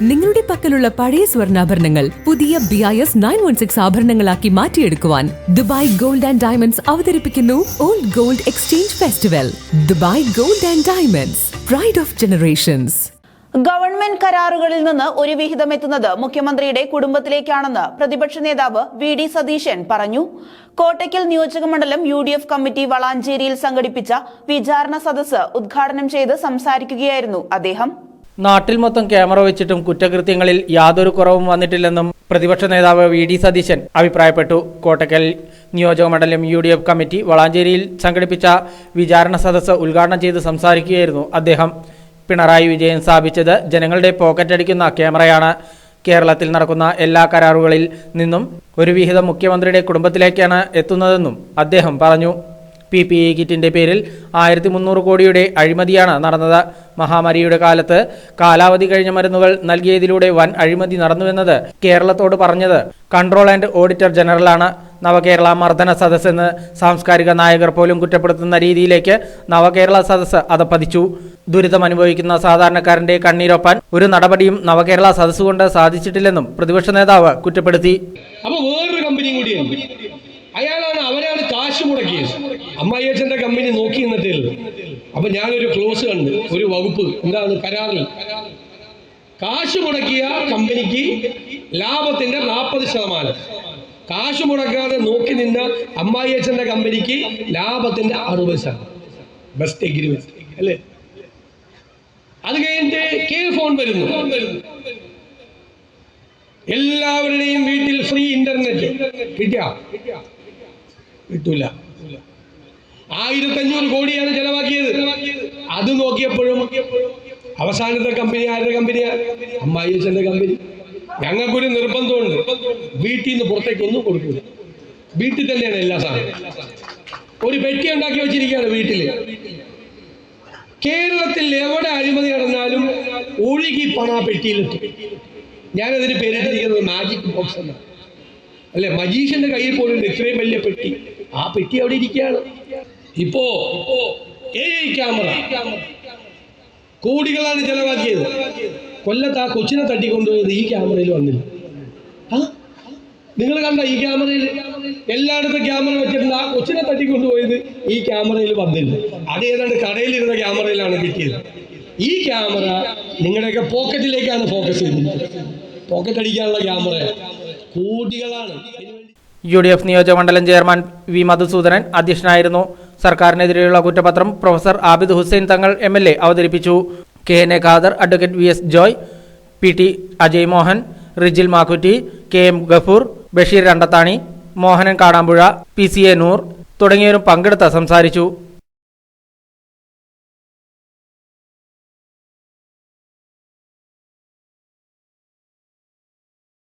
നിങ്ങളുടെ പക്കലുള്ള പഴയ സ്വർണാഭരണങ്ങൾ പുതിയ B I S nine one six ആഭരണങ്ങളാക്കി മാറ്റിയെടുക്കുവാൻ ദുബായ് ഗോൾഡ് ആൻഡ് ഡയമണ്ട്സ് അവതരിപ്പിക്കുന്നു old gold exchange festival Dubai gold and diamonds pride of generations government കരാറുകളിൽ നിന്ന് ഒരു വിഹിതം എത്തുന്നത് മുഖ്യമന്ത്രിയുടെ കുടുംബത്തിലേക്കാണെന്ന് പ്രതിപക്ഷ നേതാവ് വി ഡി സതീശൻ പറഞ്ഞു. കോട്ടയ്ക്കൽ നിയോജകമണ്ഡലം യു ഡി എഫ് കമ്മിറ്റി വളാഞ്ചേരിയിൽ സംഘടിപ്പിച്ച വിചാരണ സദസ്സ് ഉദ്ഘാടനം ചെയ്ത് സംസാരിക്കുകയായിരുന്നു അദ്ദേഹം. നാട്ടിൽ മൊത്തം ക്യാമറ വെച്ചിട്ടും കുറ്റകൃത്യങ്ങളിൽ യാതൊരു കുറവും വന്നിട്ടില്ലെന്നും പ്രതിപക്ഷ നേതാവ് വി ഡി സതീശൻ അഭിപ്രായപ്പെട്ടു. കോട്ടക്കൽ നിയോജകമണ്ഡലം യു ഡി എഫ് കമ്മിറ്റി വളാഞ്ചേരിയിൽ സംഘടിപ്പിച്ച വിചാരണ സദസ്സ് ഉദ്ഘാടനം ചെയ്ത് സംസാരിക്കുകയായിരുന്നു അദ്ദേഹം. പിണറായി വിജയൻ സ്ഥാപിച്ചത് ജനങ്ങളുടെ പോക്കറ്റടിക്കുന്ന ക്യാമറയാണ്. കേരളത്തിൽ നടക്കുന്ന എല്ലാ കരാറുകളിൽ നിന്നും ഒരു വിഹിതം മുഖ്യമന്ത്രിയുടെ കുടുംബത്തിലേക്കാണ് എത്തുന്നതെന്നും അദ്ദേഹം പറഞ്ഞു. പി പി ഇ കിറ്റിന്റെ പേരിൽ ആയിരത്തി മുന്നൂറ് കോടിയുടെ അഴിമതിയാണ് നടന്നത്. മഹാമാരിയുടെ കാലത്ത് കാലാവധി കഴിഞ്ഞ മരുന്നുകൾ നൽകിയതിലൂടെ വൻ അഴിമതി നടന്നുവെന്നത് കേരളത്തോട് പറഞ്ഞത് കൺട്രോൾ ആൻഡ് ഓഡിറ്റർ ജനറലാണ്. നവകേരള മർദ്ദന സദസ് എന്ന് സാംസ്കാരിക നായകർ പോലും കുറ്റപ്പെടുത്തുന്ന രീതിയിലേക്ക് നവകേരള സദസ് അതപ്പതിച്ചു ദുരിതം അനുഭവിക്കുന്ന സാധാരണക്കാരന്റെ കണ്ണീരൊപ്പാൻ ഒരു നടപടിയും നവകേരള സദസ് കൊണ്ട് സാധിച്ചിട്ടില്ലെന്നും പ്രതിപക്ഷ നേതാവ് കുറ്റപ്പെടുത്തി. അപ്പൊ വേറൊരു കമ്പനിയും കൂടിയാണ് അയാളാണ് അവരാണ് കാശ് മുടക്കിയത്. അമ്മായിയച്ഛന്റെ കമ്പനി നോക്കി നിന്നിട്ടില്ല. അപ്പൊ ഞാനൊരു ക്ലോസ് കണ്ട് ഒരു വകുപ്പ് എന്താണ് കരാറിൽ. കാശ് മുടക്കിയ കമ്പനിക്ക് ലാഭത്തിന്റെ നാൽപ്പത് ശതമാനം. കാശ് മുടക്കാതെ നോക്കി നിന്ന അമ്മായിയച്ഛന്റെ കമ്പനിക്ക് ലാഭത്തിന്റെ അറുപത് ശതമാനം. ബെസ്റ്റ് എഗ്രിമെന്റ് അല്ലേ? അത് കഴിഞ്ഞിട്ട് കെ ഫോൺ വരുന്നു. എല്ലാവരുടെയും വീട്ടിൽ ഫ്രീ ഇന്റർനെറ്റ് കിട്ടിയ? കിട്ടൂല. ആയിരത്തഞ്ഞൂറ് കോടിയാണ് ചെലവാക്കിയത്. അത് നോക്കിയപ്പോഴും അവസാനത്തെ കമ്പനി ആരുടെ കമ്പനിയാ അമ്മായിച്ചന്റെ കമ്പനി ഞങ്ങൾക്കൊരു നിർബന്ധമുണ്ട്. വീട്ടിൽ നിന്ന് പുറത്തേക്ക് ഒന്നും കൊടുക്കില്ല വീട്ടിൽ തന്നെയാണ് എല്ലാ സാധനവും. ഒരു പെട്ടി ഉണ്ടാക്കി വെച്ചിരിക്കുകയാണ് വീട്ടിൽ കേരളത്തിൽ എവിടെ അഴിമതി നടന്നാലും ഒഴുകി പണ പെട്ടിയിലെത്തും ഞാനതിന് പേരിട്ടിരിക്കുന്നത് മാജിക് ബോക്സ് എന്നാണ്. അല്ലെ മജീഷിന്റെ കയ്യിൽ പോലും ഇത്രയും വലിയ പെട്ടി. ആ പെട്ടി അവിടെ ഇരിക്കുകയാണ്. ഇപ്പോ ക്യാമറ. കോടികളാണ് ചെലവാക്കിയത്. കൊല്ലത്ത് ആ കൊച്ചിനെ തട്ടിക്കൊണ്ടുപോയത് ഈ ക്യാമറയിൽ വന്നില്ല. നിങ്ങൾ കണ്ട ഈ ക്യാമറയിൽ? എല്ലായിടത്തും ക്യാമറ വെച്ചിട്ടുണ്ട് ആ കൊച്ചിനെ തട്ടിക്കൊണ്ടുപോയത് ഈ ക്യാമറയിൽ വന്നില്ല. അത് ഏതാണ്ട് കടയിലിരുന്ന ക്യാമറയിലാണ് കിട്ടിയത്. ഈ ക്യാമറ നിങ്ങളുടെയൊക്കെ പോക്കറ്റിലേക്കാണ് ഫോക്കസ് ചെയ്തത് പോക്കറ്റ് അടിക്കാനുള്ള ക്യാമറ. കോടികളാണ്. യു ഡി എഫ് നിയോജകമണ്ഡലം ചെയർമാൻ വി മധുസൂദനൻ അധ്യക്ഷനായിരുന്നു. സർക്കാരിനെതിരെയുള്ള കുറ്റപത്രം professor Abid Hussain Thangal M L A അവതരിപ്പിച്ചു. K N A Khader advocate V S Joy P T Ajay Mohan Rijil Makkutty K M Gafoor Basheer Randathani Mohanan Kadampuzha P C A Noor തുടങ്ങിയവരും പങ്കെടുത്ത് സംസാരിച്ചു.